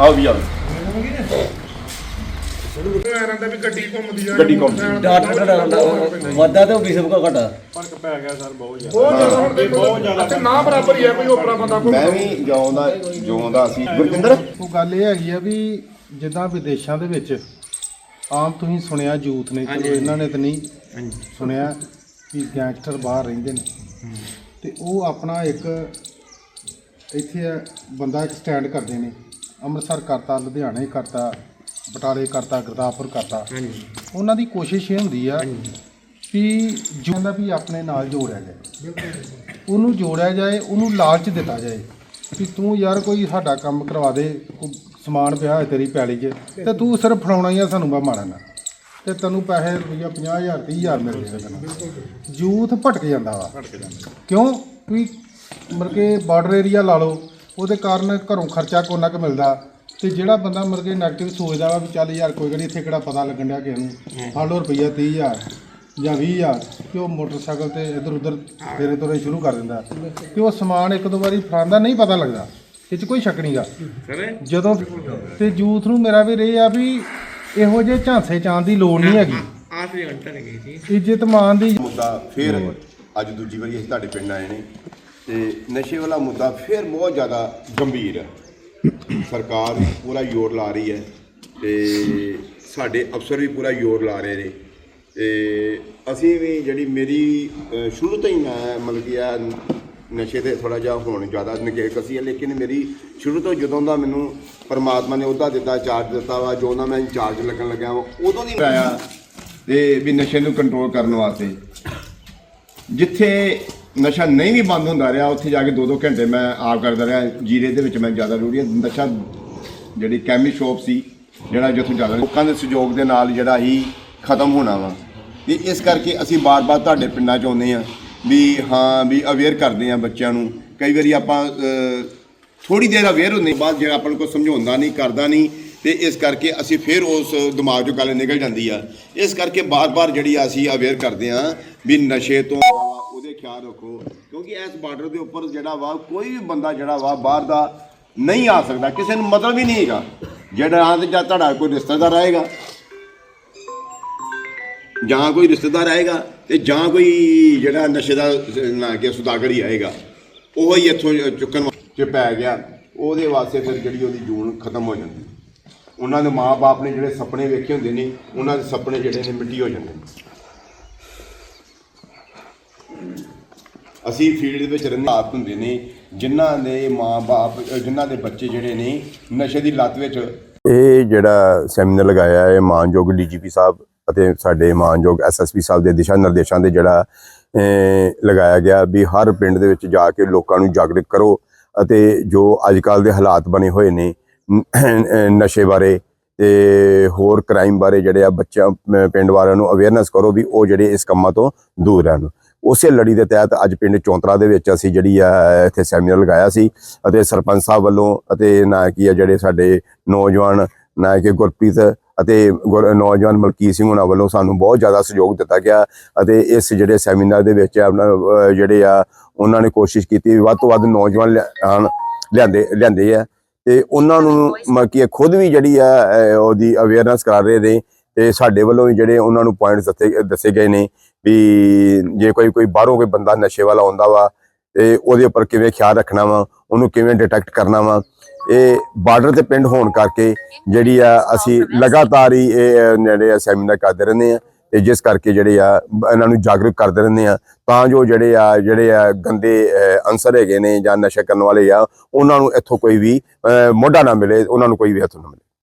ਆਹ ਵੀ ਆ ਐਰਾਂ ਦਾ ਵੀ ਗੱਡੀ ਘੁੰਮਦੀ ਆ। ਗੱਡੀ ਘੁੰਮਦੀ। ਡਾਕਟਰ ਦਾ ਵਾਦਾ ਤੇ ਵੀ ਸਭ ਕੋ ਘਟਾ ਬਹੁਤ ਜ਼ਿਆਦਾ। ਹੁਣ ਦੇਖੋ ਅੱਛਾ ਨਾ ਬਰਾਬਰ ਹੀ ਆ ਕੋਈ ਓਪਰਾ ਬੰਦਾ ਕੋਈ? ਮੈਂ ਵੀ ਜਿਉਂਦਾ ਜਿਉਂਦਾ ਸੀ। ਗੁਰਜਿੰਦਰ ਉਹ ਗੱਲ ਇਹ ਹੈਗੀ ਆ ਵੀ ਜਿੱਦਾਂ ਵਿਦੇਸ਼ਾਂ ਦੇ ਵਿੱਚ ਆਮ ਤੁਸੀਂ ਸੁਣਿਆ ਯੂਥ ਨੇ ਚਲੋ ਇਹਨਾਂ ਨੇ ਤਾਂ ਨਹੀਂ ਸੁਣਿਆ ਕਿ ਗੈਂਗਸਟਰ ਬਾਹਰ ਰਹਿੰਦੇ ਨੇ। ਤੇ ਉਹ ਆਪਣਾ ਇੱਕ ਇੱਥੇ ਬੰਦਾ ਇੱਕ ਸਟੈਂਡ ਕਰਦੇ ਨੇ। ਅੰਮ੍ਰਿਤਸਰ ਕਰਤਾ ਲੁਧਿਆਣੇ ਕਰਤਾ ਬਟਾਲੇ ਕਰਤਾ ਗੁਰਦਾਸਪੁਰ ਕਰਤਾ। ਉਹਨਾਂ ਦੀ ਕੋਸ਼ਿਸ਼ ਇਹ ਹੁੰਦੀ ਆ ਵੀ ਜੋ ਦਾ ਵੀ ਆਪਣੇ ਨਾਲ ਜੋੜਿਆ ਜਾਏ। ਉਹਨੂੰ ਜੋੜਿਆ ਜਾਏ ਉਹਨੂੰ ਲਾਲਚ ਦਿੱਤਾ ਜਾਏ ਕਿ ਤੂੰ ਯਾਰ ਕੋਈ ਸਾਡਾ ਕੰਮ ਕਰਵਾ ਦੇ ਕੋਈ ਸਮਾਨ ਪਿਆ ਹੋਇਆ ਤੇਰੀ ਪੈਲੀ 'ਚ ਤੇ ਤੂੰ ਸਿਰਫ ਫੜਾਉਣਾ ਹੀ ਆ ਸਾਨੂੰ ਬਾ ਮਾਰਨਾ। ਤੇ ਤੈਨੂੰ ਪੈਸੇ ਰੁਪਈਆ 50000 30000 ਮਿਲ ਤੈਨੂੰ। ਯੂਥ ਭਟਕ ਜਾਂਦਾ ਵਾ। ਕਿਉਂ? ਵੀ ਮਤਲਬ ਕਿ ਬਾਰਡਰ ਏਰੀਆ ਲਾ ਲਓ ਉਹਦੇ ਕਾਰਨ ਘਰੋਂ ਖਰਚਾ ਕੋਨਾ ਕੁ ਮਿਲਦਾ। ਤੇ ਜਿਹੜਾ ਬੰਦਾ ਮਤਲਬ ਕਿ ਨੈਗੇਟਿਵ ਸੋਚਦਾ ਵਾ ਵੀ ਚੱਲ ਯਾਰ ਕੋਈ ਗੱਲ ਇੱਥੇ ਕਿਹੜਾ ਪਤਾ ਲੱਗਣ ਡਿਆ ਕਿਸੇ ਨੂੰ। ਫੜ ਲਓ ਰੁਪਈਆ 30000 ਜਾਂ 20000 ਕਿ ਉਹ ਮੋਟਰਸਾਈਕਲ ਤੇ ਇੱਧਰ ਉੱਧਰ ਫੇਰੇ ਤੋਰੇ ਸ਼ੁਰੂ ਕਰ ਦਿੰਦਾ। ਕਿ ਉਹ ਸਮਾਨ ਇੱਕ ਦੋ ਵਾਰੀ ਫੜਾਉਂਦਾ ਨਹੀਂ ਪਤਾ ਲੱਗਦਾ। ਇਹ 'ਚ ਕੋਈ ਸ਼ੱਕ ਨਹੀਂਗਾ ਜਦੋਂ ਤੇ ਯੂਥ ਨੂੰ ਮੇਰਾ ਵੀ ਇਹ ਆ ਵੀ ਇਹੋ ਜਿਹੇ ਝਾਂਸੇ ਚਾਂ ਦੀ ਲੋੜ ਨਹੀਂ ਹੈਗੀ। ਆਖਰੀ ਘੰਟਾ ਲੱਗੀ ਸੀ। ਇੱਜ਼ਤ ਮਾਨ ਦੀ ਮੁੱਦਾ ਫਿਰ ਅੱਜ ਦੂਜੀ ਵਾਰੀ ਅਸੀਂ ਤੁਹਾਡੇ ਪਿੰਡ ਆਏ ਨੇ। ਤੇ ਨਸ਼ੇ ਵਾਲਾ ਮੁੱਦਾ ਫਿਰ ਬਹੁਤ ਜ਼ਿਆਦਾ ਗੰਭੀਰ ਹੈ। ਸਰਕਾਰ ਪੂਰਾ ਜ਼ੋਰ ਲਾ ਰਹੀ ਹੈ ਤੇ ਸਾਡੇ ਅਫਸਰ ਵੀ ਪੂਰਾ ਜ਼ੋਰ ਲਾ ਰਹੇ ਨੇ। ਤੇ ਅਸੀਂ ਵੀ ਜਿਹੜੀ ਮੇਰੀ ਅਹ, ਸ਼ੁਰੂ ਤੋਂ ਹੀ ਮੈਂ ਮਤਲਬ ਕਿ ਆ ਨਸ਼ੇ ਤੇ ਥੋੜਾ ਜਿਹਾ ਹੁਣ ਜ਼ਿਆਦਾ ਨਿਕੇਕ ਅਸੀਂ ਹੈ ਲੇਕਿਨ ਮੇਰੀ ਸ਼ੁਰੂ ਤੋਂ ਜਦੋਂ ਦਾ ਮੈਨੂੰ ਪਰਮਾਤਮਾ ਨੇ ਉਹਦਾ ਦਿੱਤਾ ਚਾਰਜ ਦਿੱਤਾ ਵਾ ਜੋ ਨਾ ਮੈਂ ਇੰਚਾਰਜ ਲੱਗਣ ਲੱਗਿਆ ਵਾ ਉਦੋਂ ਦੀ ਆਇਆ ਤੇ ਵੀ ਨਸ਼ੇ ਨੂੰ ਕੰਟਰੋਲ ਕਰਨ ਵਾਸਤੇ। ਜਿੱਥੇ ਨਸ਼ਾ ਨਹੀਂ ਵੀ ਬੰਦ ਹੁੰਦਾ ਰਿਹਾ, ਉੱਥੇ ਜਾ ਕੇ 2-2 ਘੰਟੇ ਮੈਂ ਆਪ ਕਰਦਾ ਰਿਹਾ। ਜੀਰੇ ਦੇ ਵਿੱਚ ਮੈਂ ਜ਼ਿਆਦਾ ਰੂੜੀ ਨਸ਼ਾ ਜਿਹੜੀ ਕੈਮੀ ਸ਼ੋਪ ਸੀ, ਜਿਹੜਾ ਜਿੱਥੋਂ ਜ਼ਿਆਦਾ ਲੋਕਾਂ ਦੇ ਸਹਿਯੋਗ ਦੇ ਨਾਲ ਜਿਹੜਾ ਹੀ ਖਤਮ ਹੋਣਾ ਵਾ। ਤੇ ਇਸ ਕਰਕੇ ਅਸੀਂ ਬਾਰ-ਬਾਰ ਤੁਹਾਡੇ ਪਿੰਡਾਂ 'ਚ ਆਉਂਦੇ ਆ ਵੀ ਹਾਂ, ਵੀ ਅਵੇਅਰ ਕਰਦੇ ਆ ਬੱਚਿਆਂ ਨੂੰ। ਕਈ ਵਾਰੀ ਆਪਾਂ ਥੋੜੀ ਦੇਰ ਅਵੇਅਰ ਹੁੰਦੇ ਬਾਅਦ ਜੇ ਆਪਾਂ ਨੂੰ ਕੋਈ ਸਮਝਾਉਂਦਾ ਨਹੀਂ, ਕਰਦਾ ਨਹੀਂ, ਤੇ ਇਸ ਕਰਕੇ ਅਸੀਂ ਫਿਰ ਉਸ ਦਿਮਾਗ 'ਚੋਂ ਗੱਲ ਨਿਕਲ ਜਾਂਦੀ ਆ। ਇਸ ਕਰਕੇ ਬਾਰ-ਬਾਰ ਜਿਹੜੀ ਅਸੀਂ ਅਵੇਅਰ ਕਰਦੇ ਆ ਵੀ ਨਸ਼ੇ ਤੋਂ ਖਿਆਲ ਰੱਖੋ, ਕਿਉਂਕਿ ਇਸ ਬਾਰਡਰ ਦੇ ਉੱਪਰ ਜਿਹੜਾ ਵਾ, ਕੋਈ ਵੀ ਬੰਦਾ ਜਿਹੜਾ ਵਾ, ਬਾਹਰ ਦਾ ਨਹੀਂ ਆ ਸਕਦਾ। ਕਿਸੇ ਨੂੰ ਮਤਲਬ ਹੀ ਨਹੀਂ ਹੈਗਾ। ਜਿਹੜਾ ਆਂ ਤੇ ਜਾਂ ਤੁਹਾਡਾ ਕੋਈ ਰਿਸ਼ਤੇਦਾਰ ਆਏਗਾ, ਜਾਂ ਕੋਈ ਰਿਸ਼ਤੇਦਾਰ ਆਏਗਾ, ਤੇ ਜਾਂ ਕੋਈ ਜਿਹੜਾ ਨਸ਼ੇ ਦਾ, ਨਾ ਕਿ ਸੁਦਾਗਰ ਹੀ ਆਏਗਾ, ਉਹ ਹੀ ਇੱਥੋਂ ਚੁੱਕਣ ਚ ਪੈ ਗਿਆ, ਉਹਦੇ ਵਾਸਤੇ ਫਿਰ ਜਿਹੜੀ ਉਹਦੀ ਜੂਨ ਖਤਮ ਹੋ ਜਾਂਦੀ। ਉਹਨਾਂ ਦੇ ਮਾਪੇ ਨੇ ਜਿਹੜੇ ਸੁਪਨੇ ਵੇਖੇ ਹੁੰਦੇ ਨੇ, ਉਹਨਾਂ ਦੇ ਸੁਪਨੇ ਜਿਹੜੇ ਨੇ ਮਿੱਟੀ ਹੋ ਜਾਂਦੇ ਨੇ। ਅਸੀਂ ਫੀਲਡ ਦੇ ਵਿੱਚ ਰਹਿੰਦੇ ਆਪ ਹੁੰਦੇ ਨੇ ਜਿਨ੍ਹਾਂ ਦੇ ਮਾਪੇ ਜਿਨ੍ਹਾਂ ਦੇ ਬੱਚੇ ਜਿਹੜੇ ਨੇ, ਨਸ਼ੇ ਦੀ ਲੱਤ ਵਿੱਚ ਇਹ ਜਿਹੜਾ ਸੈਮੀਨਾਰ ਲਗਾਇਆ ਹੈ, ਮਾਨਯੋਗ ਡੀਜੀਪੀ ਸਾਹਿਬ ਅਤੇ ਸਾਡੇ ਮਾਨਯੋਗ ਐਸਐਸਪੀ ਸਾਹਿਬ ਦੇ ਦਿਸ਼ਾ ਨਿਰਦੇਸ਼ਾਂ ਦੇ ਜਿਹੜਾ ਲਗਾਇਆ ਗਿਆ ਵੀ ਹਰ ਪਿੰਡ ਦੇ ਵਿੱਚ ਜਾ ਕੇ ਲੋਕਾਂ ਨੂੰ ਜਾਗਰੂਕ ਕਰੋ ਅਤੇ ਜੋ ਅੱਜ ਕੱਲ ਦੇ ਹਾਲਾਤ ਬਣੇ ਹੋਏ ਨੇ ਨਸ਼ੇ ਬਾਰੇ ਤੇ ਹੋਰ ਕ੍ਰਾਈਮ ਬਾਰੇ ਜਿਹੜੇ ਆ ਬੱਚਿਆਂ ਪਿੰਡ ਵਾਲਿਆਂ ਨੂੰ ਅਵੇਅਰਨੈਸ ਕਰੋ ਵੀ ਉਹ ਜਿਹੜੇ ਇਸ ਕੰਮਾਂ ਤੋਂ ਦੂਰ ਰਹਿਣ। ਉਸੇ ਲੜੀ ਦੇ ਤਹਿਤ ਅੱਜ ਪਿੰਡ ਚੌਂਤਰਾ ਦੇ ਵਿੱਚ ਅਸੀਂ ਜਿਹੜੀ ਆ ਇੱਥੇ ਸੈਮੀਨਾਰ ਲਗਾਇਆ ਸੀ ਅਤੇ ਸਰਪੰਚ ਸਾਹਿਬ ਵੱਲੋਂ ਅਤੇ ਨਾ ਕੀ ਆ ਜਿਹੜੇ ਸਾਡੇ ਨੌਜਵਾਨ ਨਾ ਕਿ ਗੁਰਪ੍ਰੀਤ ਅਤੇ ਗੁਰ- ਨੌਜਵਾਨ ਮਲਕੀਤ ਸਿੰਘ ਉਹਨਾਂ ਵੱਲੋਂ ਸਾਨੂੰ ਬਹੁਤ ਜ਼ਿਆਦਾ ਸਹਿਯੋਗ ਦਿੱਤਾ ਗਿਆ ਅਤੇ ਇਸ ਜਿਹੜੇ ਸੈਮੀਨਾਰ ਦੇ ਵਿੱਚ ਆਪਣਾ, ਜਿਹੜੇ ਆ ਉਹਨਾਂ ਨੇ ਕੋਸ਼ਿਸ਼ ਕੀਤੀ ਵੀ ਵੱਧ ਤੋਂ ਵੱਧ ਨੌਜਵਾਨ ਲਿਆ- ਲਿਆਂਦੇ ਲਿਆਂਦੇ ਆ ਤੇ ਉਹਨਾਂ ਨੂੰ ਮਤਲਬ ਕਿ ਖੁਦ ਵੀ ਜਿਹੜੀ ਆ ਉਹਦੀ ਅਵੇਅਰਨੈਸ ਕਰਾ ਰਹੇ ਨੇ ਤੇ ਸਾਡੇ ਵੱਲੋਂ ਵੀ ਜਿਹੜੇ ਉਹਨਾਂ ਨੂੰ ਪੁਆਇੰਟਸ ਦੱਸੇ ਦੱਸੇ ਗਏ ਨੇ ਵੀ ਜੇ ਕੋਈ ਕੋਈ ਬਾਹਰੋਂ ਕੋਈ ਬੰਦਾ ਨਸ਼ੇ ਵਾਲਾ ਆਉਂਦਾ ਵਾ ਤੇ ਉਹਦੇ ਉੱਪਰ ਕਿਵੇਂ ਖਿਆਲ ਰੱਖਣਾ ਵਾ ਉਹਨੂੰ ਕਿਵੇਂ ਡਿਟੈਕਟ ਕਰਨਾ ਵਾ ਇਹ ਬਾਰਡਰ ਤੇ ਪਿੰਡ ਹੋਣ ਕਰਕੇ ਜਿਹੜੀ ਆ ਅਸੀਂ ਲਗਾਤਾਰ ਹੀ ਇਹ ਜਿਹੜੇ ਆ ਸੈਮੀਨਾਰ ਕਰਦੇ ਰਹਿੰਦੇ ਆ ਤੇ ਜਿਸ ਕਰਕੇ ਜਿਹੜੇ ਆ ਇਹਨਾਂ ਨੂੰ ਜਾਗਰੂਕ ਕਰਦੇ ਰਹਿੰਦੇ ਆ ਤਾਂ ਜੋ ਜਿਹੜੇ ਆ ਜਿਹੜੇ ਆ ਗੰਦੇ ਅਹ, ਅਨਸਰ ਹੈਗੇ ਨੇ ਜਾਂ ਨਸ਼ਾ ਕਰਨ ਵਾਲੇ ਆ ਉਹਨਾਂ ਨੂੰ ਇੱਥੋਂ ਕੋਈ ਵੀ ਮੋਢਾ ਨਾ ਮਿਲੇ ਉਹਨਾਂ ਨੂੰ ਕੋਈ ਵੀ ਹੱਥ ਨਾ ਮਿਲੇ।